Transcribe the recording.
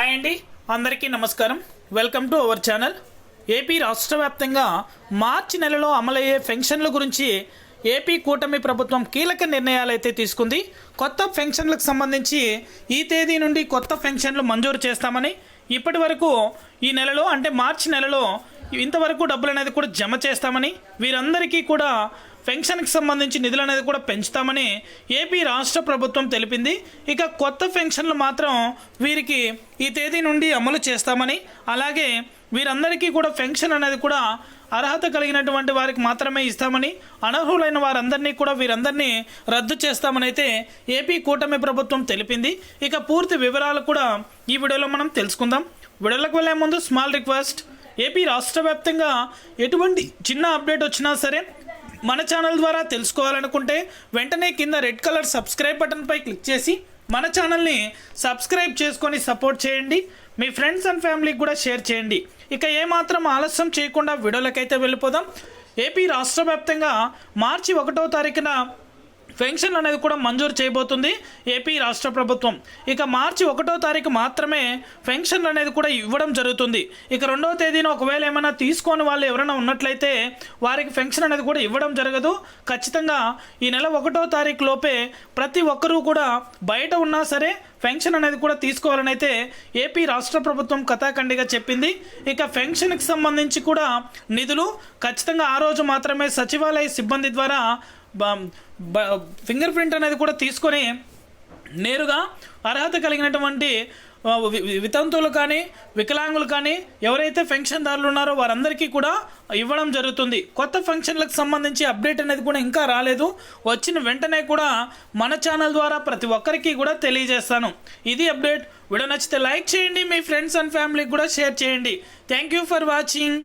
Hi అండి. అందరికీ నమస్కారం. Welcome to our channel. AP రాష్ట్ర వ్యాప్తంగా మార్చి నెలలో అమలయ్యే పెన్షన్ల గురించి ఏపీ కూటమి ప్రభుత్వం కీలక నిర్ణయాలు అయితే తీసుకుంది. కొత్త పెన్షన్లకు సంబంధించి ఈ తేదీ నుండి కొత్త పెన్షన్లు మంజూరు చేస్తామని ఇప్పటి వరకు ఈ నెలలో అంటే మార్చి నెలలో ఇంతవరకు డబ్బులు అనేది కూడా జమ చేస్తామని వీరందరికీ కూడా పెన్షన్కి సంబంధించి నిధులు అనేది కూడా పెంచుతామని ఏపీ రాష్ట్ర ప్రభుత్వం తెలిపింది. ఇక కొత్త పెన్షన్లు మాత్రం వీరికి ఈ తేదీ నుండి అమలు చేస్తామని అలాగే వీరందరికీ కూడా పెన్షన్ అనేది కూడా అర్హత కలిగినటువంటి వారికి మాత్రమే ఇస్తామని అనర్హులైన వారందరినీ కూడా వీరందరినీ రద్దు చేస్తామని అయితే ఏపీ కూటమి ప్రభుత్వం తెలిపింది. ఇక పూర్తి వివరాలు కూడా ఈ వీడియోలో మనం తెలుసుకుందాం. వీడియోలకు వెళ్ళే ముందు స్మాల్ రిక్వెస్ట్ ఏపీ రాష్ట్ర వ్యాప్తంగా ఎటువంటి చిన్న అప్డేట్ వచ్చినా సరే మన ఛానల్ ద్వారా తెలుసుకోవాలనుకుంటే వెంటనే కింద రెడ్ కలర్ సబ్స్క్రైబ్ బటన్పై క్లిక్ చేసి మన ఛానల్ని సబ్స్క్రైబ్ చేసుకొని సపోర్ట్ చేయండి. మీ ఫ్రెండ్స్ అండ్ ఫ్యామిలీకి కూడా షేర్ చేయండి. ఇక ఏమాత్రం ఆలస్యం చేయకుండా వీడియోలకైతే వెళ్ళిపోదాం. ఏపీ రాష్ట్ర వ్యాప్తంగా మార్చి ఒకటో తారీఖున పెన్షన్ అనేది కూడా మంజూరు చేయబోతుంది ఏపీ రాష్ట్ర ప్రభుత్వం. ఇక మార్చి ఒకటో తారీఖు మాత్రమే పెన్షన్ అనేది కూడా ఇవ్వడం జరుగుతుంది. ఇక రెండవ తేదీన ఒకవేళ ఏమైనా తీసుకొని వాళ్ళు ఎవరైనా ఉన్నట్లయితే వారికి పెన్షన్ అనేది కూడా ఇవ్వడం జరగదు. ఖచ్చితంగా ఈ నెల ఒకటో తారీఖు లోపే ప్రతి ఒక్కరూ కూడా బయట ఉన్నా సరే పెన్షన్ అనేది కూడా తీసుకోవాలని అయితే ఏపీ రాష్ట్ర ప్రభుత్వం కథాఖండిగా చెప్పింది. ఇక పెన్షన్కి సంబంధించి కూడా నిధులు ఖచ్చితంగా ఆ రోజు మాత్రమే సచివాలయ సిబ్బంది ద్వారా ఫింగర్ ప్రింట్ అనేది కూడా తీసుకొని నేరుగా అర్హత కలిగినటువంటి వితంతువులు కానీ వికలాంగులు కానీ ఎవరైతే పెన్షన్దారులు ఉన్నారో వారందరికీ కూడా ఇవ్వడం జరుగుతుంది. కొత్త ఫంక్షన్లకు సంబంధించి అప్డేట్ అనేది కూడా ఇంకా రాలేదు. వచ్చిన వెంటనే కూడా మన ఛానల్ ద్వారా ప్రతి ఒక్కరికి కూడా తెలియజేస్తాను. ఇది అప్డేట్. వీడియో నచ్చితే లైక్ చేయండి. మీ ఫ్రెండ్స్ అండ్ ఫ్యామిలీకి కూడా షేర్ చేయండి. Thank you for watching.